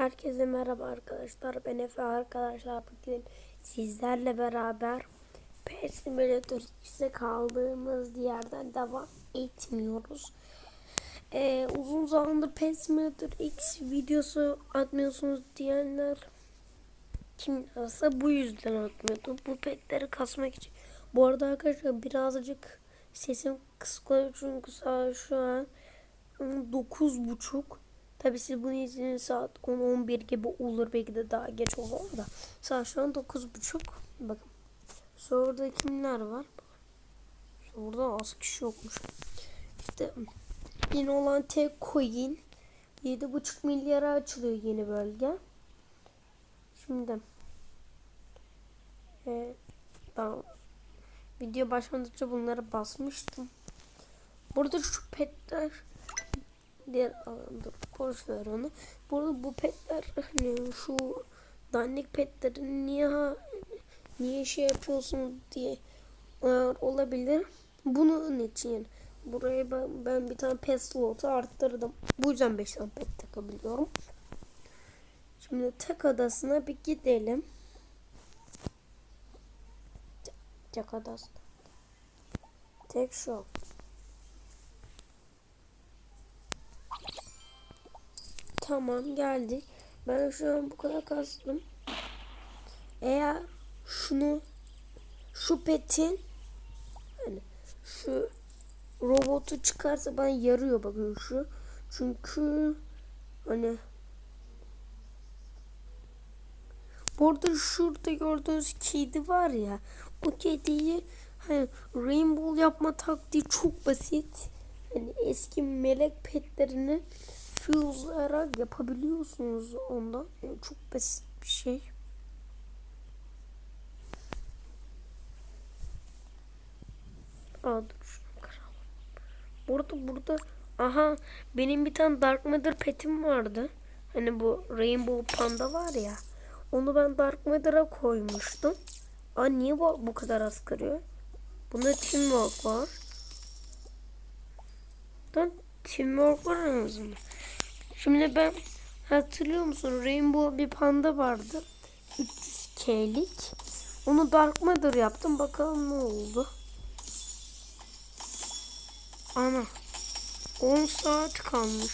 Herkese merhaba arkadaşlar. Ben Efe arkadaşlar. Bugün sizlerle beraber Pet Simulator 2'de kaldığımız yerden devam etmiyoruz. Ee, uzun zamandır Pet Simulator X videosu atmıyorsunuz diyenler kim arasa bu yüzden atmıyordum. Bu petleri kasmak için. Bu arada arkadaşlar birazcık sesim kısık oluyor çünkü şu an dokuz buçuk. Tabi siz bunu izlediğiniz saat 10-11 gibi olur. Belki de daha geç olur da. Saat şu an 9.30. Bakın. Sonra kimler var? Orada az kişi yokmuş. İşte yeni olan tek coin 7.5 milyara açılıyor yeni bölge. Şimdi e, ben video başlamadıkça bunlara basmıştım. Burada şu petler diğer alanda ver onu. Burada bu petler hani şu dandik petleri niye niye şey yapıyorsun diye e, olabilir. Bunun için yani. Buraya ben, ben bir tane pet slotu arttırdım. Bu yüzden 5 tane pet takabiliyorum. Şimdi tek adasına bir gidelim. Tek- adasına. Tek şu. Tamam geldik. Ben şu an bu kadar kastım. Eğer şunu şu petin hani şu robotu çıkarsa bana yarıyor bakın şu. Çünkü hani Burada şurada gördüğünüz kedi var ya. O kediyi hani rainbow yapma taktiği çok basit. Hani eski melek petlerini fuse'layarak yapabiliyorsunuz ondan. Yani çok basit bir şey. Dur şunu kıralım. Burada burada aha benim bir tane Dark Matter petim vardı. Hani bu Rainbow Panda var ya. Onu ben Dark Matter'a koymuştum. Aa niye bu, bu kadar az kırıyor? Bunda Teamwork var. Lan Teamwork var azından. Şimdi ben hatırlıyor musun? Rainbow bir panda vardı. 300K'lik. Onu Dark Matter yaptım. Bakalım ne oldu. Ana. 10 saat kalmış.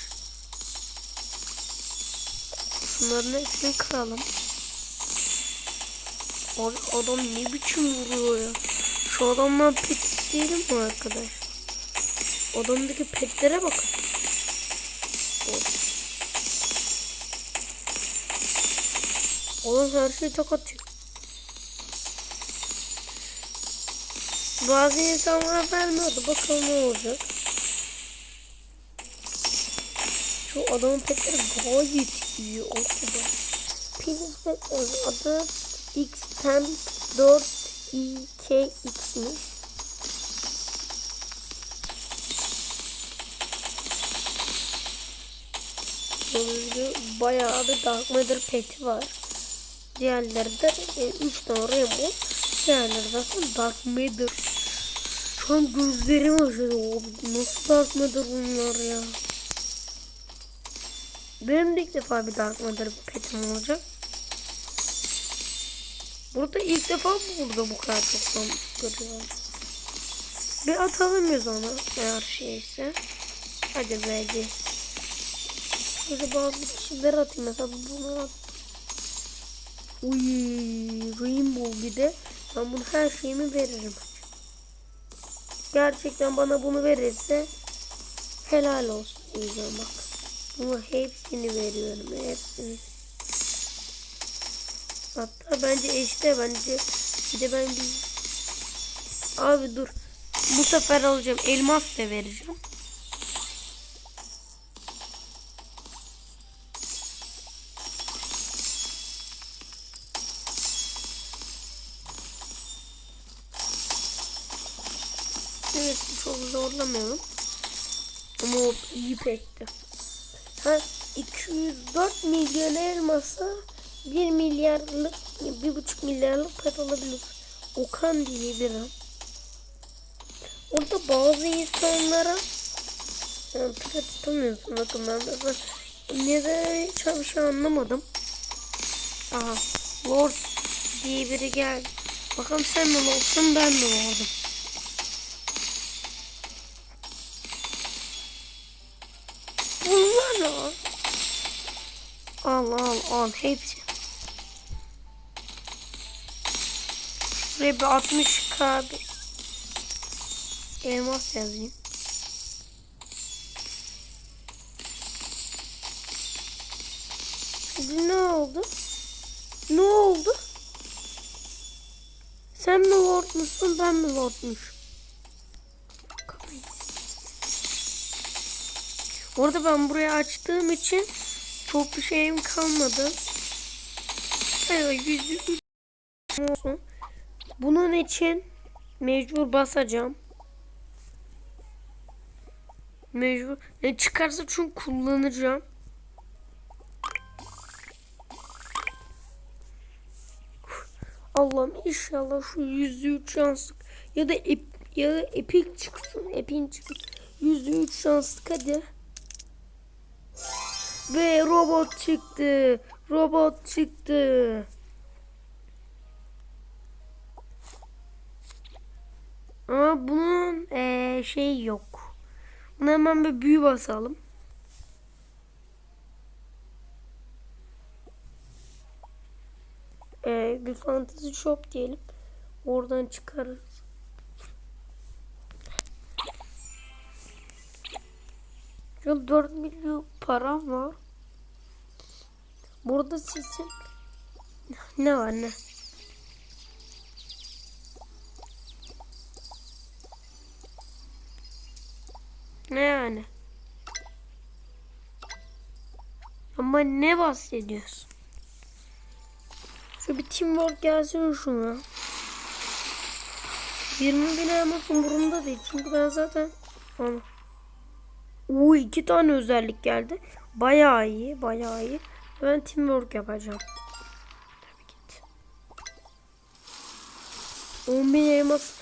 Şunların hepsini kıralım. Abi adam ne biçim vuruyor ya. Şu adamdan pet isteyelim mi arkadaş? Adamdaki petlere bakın. Oğlum her şey tak atıyor. Bazı insanlar vermiyordu. Bakalım ne olacak. Şu adamın petleri gayet iyi. O kadar. Penis petlerin adı X10 4 2KX'miş. Böyle bayağı bir Dark Matter peti var. Diğerleri de 3 tane Rainbow. Diğerleri zaten Dark Matter. Şu an gözlerim açıldı. Abi, Nasıl Dark Matter bunlar ya? Benim de ilk defa bir Dark Matter petim olacak. Burada ilk defa burada bu kadar toplam görüyorum. Bir atalım biz ona eğer şeyse. Hadi be hadi. Şöyle bazı kişiler atayım mesela bunu at. Uy, Rainbow bir de ben bunu her şeyimi veririm. Gerçekten bana bunu verirse helal olsun diyeceğim bak. Bunu hepsini veriyorum hepsini. Hatta bence eşte bence bir de ben bir abi dur bu sefer alacağım elmas da vereceğim. Petti. Ha 204 milyon elmasa 1 milyarlık, 1,5 milyarlık pet alabilir. Okan diye biri. Orada bazı insanlara yani pet tutamıyorsun. Bakın ben mesela neden çalışıyor anlamadım. Aha Lord diye biri geldi. Bakalım sen mi Lord'sun ben mi Lord'um? Al al al hepsi. Şuraya bir 60k bir elmas yazayım. Şimdi ne oldu? Ne oldu? Sen mi lord musun ben mi lordmuş? Orada ben burayı açtığım için çok bir şeyim kalmadı. Evet yüzde üç olsun. Bunun için mecbur basacağım. Mecbur. Ne çıkarsa çünkü kullanacağım. Allah'ım inşallah şu yüzde üç şanslık ya da ep, ya da epik çıksın. Epin çıksın. Yüzde üç şanslık hadi. Ve robot çıktı. Robot çıktı. Ama bunun eee şey yok. Buna hemen bir büyü basalım. Eee bir fantasy shop diyelim. Oradan çıkarırız. Şu 4 milyon param var. Burada sizin ne var ne? Ne yani? Ama ne bahsediyorsun? Şu bir teamwork gelsin şuna. 20 bin elmas umurumda değil. Çünkü ben zaten onu. Uuu iki tane özellik geldi. Bayağı iyi. Bayağı iyi. Ben teamwork yapacağım. Tabii git. 10 bin elmas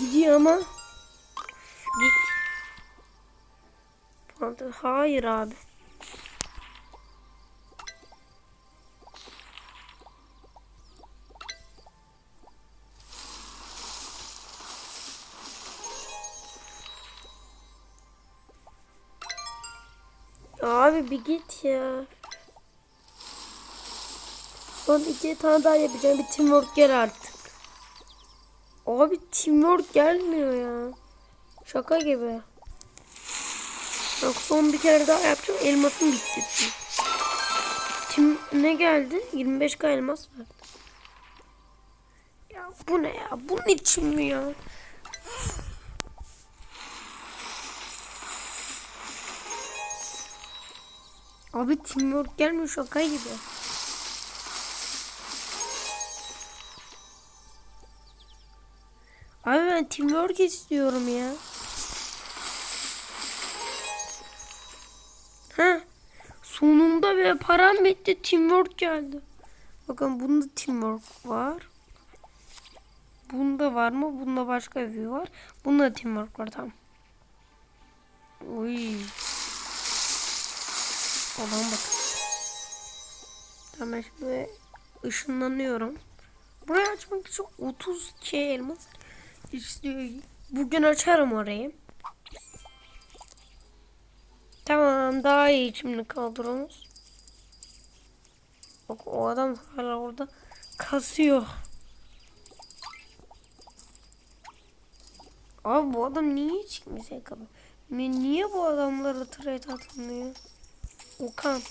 gidiyor ama git. Hayır abi. Abi bir git ya. Son iki tane daha yapacağım. Bir teamwork gel artık. Abi teamwork gelmiyor ya. Şaka gibi. Bak son bir kere daha yapacağım. Elmasım bitti. Tim ne geldi? 25k elmas verdi. Ya bu ne ya? Bunun için mi ya? Abi teamwork gelmiyor şaka gibi. Abi ben teamwork istiyorum ya. Ha? Sonunda be param bitti teamwork geldi. Bakın bunda teamwork var. Bunda var mı? Bunda başka bir var. Bunda teamwork var tamam. Uy. Olan bak. Tamam şimdi ışınlanıyorum. Burayı açmak için 30 k elmas istiyor. Bugün açarım orayı. Tamam daha iyi şimdi kaldırıyoruz. Bak o adam hala orada kasıyor. Abi bu adam niye çıkmış ayakkabı? Niye bu adamlara trade atılmıyor? Okan.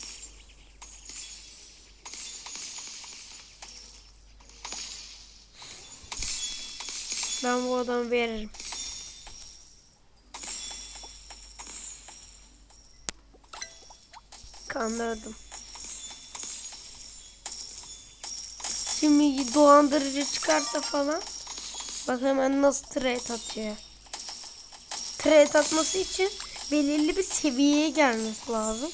Ben bu adamı veririm. Kandırdım. Şimdi dolandırıcı çıkarsa falan bak hemen nasıl trade atıyor. Trade atması için belirli bir seviyeye gelmesi lazım.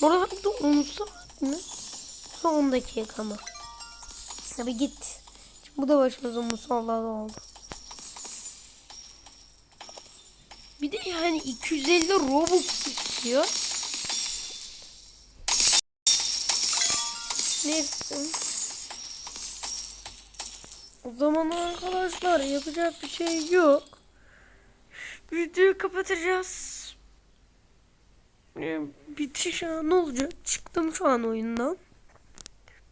De 10 saat mi? Son dakika mı? Tabi git. Bu da başımıza musallat oldu. Bir de yani 250 Robux istiyor. Neyse. O zaman arkadaşlar yapacak bir şey yok. Videoyu kapatacağız. Ee, Bitiş anı olacak. Çıktım şu an oyundan.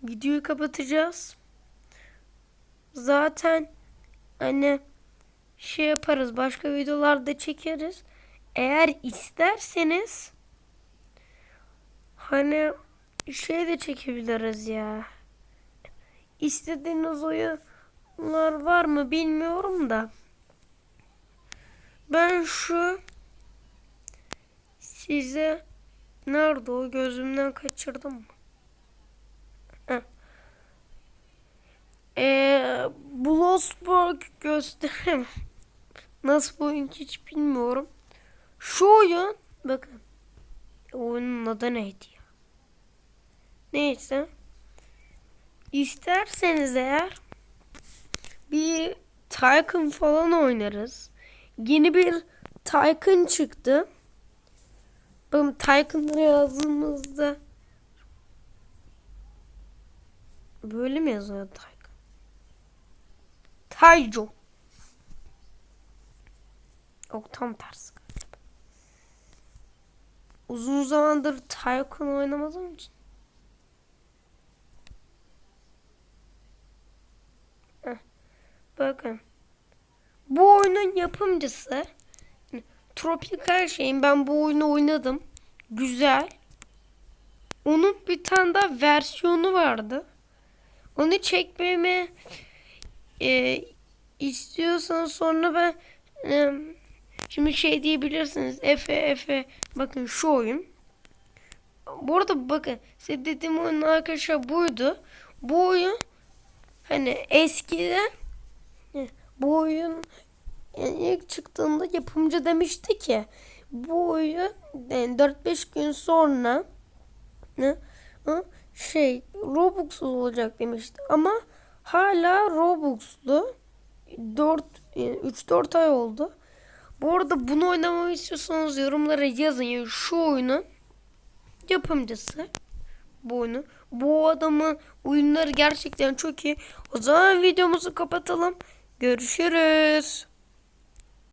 Videoyu kapatacağız. Zaten hani şey yaparız. Başka videolarda çekeriz. Eğer isterseniz hani şey de çekebiliriz ya. İstediğiniz oyunlar var mı bilmiyorum da. Ben şu size nerede o gözümden kaçırdım mı? Heh. Ee, Blossburg göstereyim. Nasıl bir oyun hiç bilmiyorum. Şu oyun bakın. Oyunun adı neydi ya? Neyse. İsterseniz eğer bir Tycoon falan oynarız. Yeni bir Tycoon çıktı. Bakın Tycoon'ları yazdığımızda böyle mi yazıyor Tycoon? Taijo. Yok tam tersi. Uzun zamandır Tycoon oynamadığım için. Bakın. Bu oyunun yapımcısı Tropical şeyin ben bu oyunu oynadım. Güzel. Onun bir tane daha versiyonu vardı. Onu çekmemi e, istiyorsanız sonra ben e, şimdi şey diyebilirsiniz. Efe Efe bakın şu oyun. Bu arada bakın size dediğim oyun arkadaşlar buydu. Bu oyun hani eskiden bu oyun yani ilk çıktığında yapımcı demişti ki bu oyun yani 4-5 gün sonra ne şey Robux'lu olacak demişti ama hala Robux'lu 4 3-4 ay oldu. Bu arada bunu oynamamı istiyorsanız yorumlara yazın. Yani şu oyunun yapımcısı bu oyunu. Bu adamın oyunları gerçekten çok iyi. O zaman videomuzu kapatalım. Görüşürüz.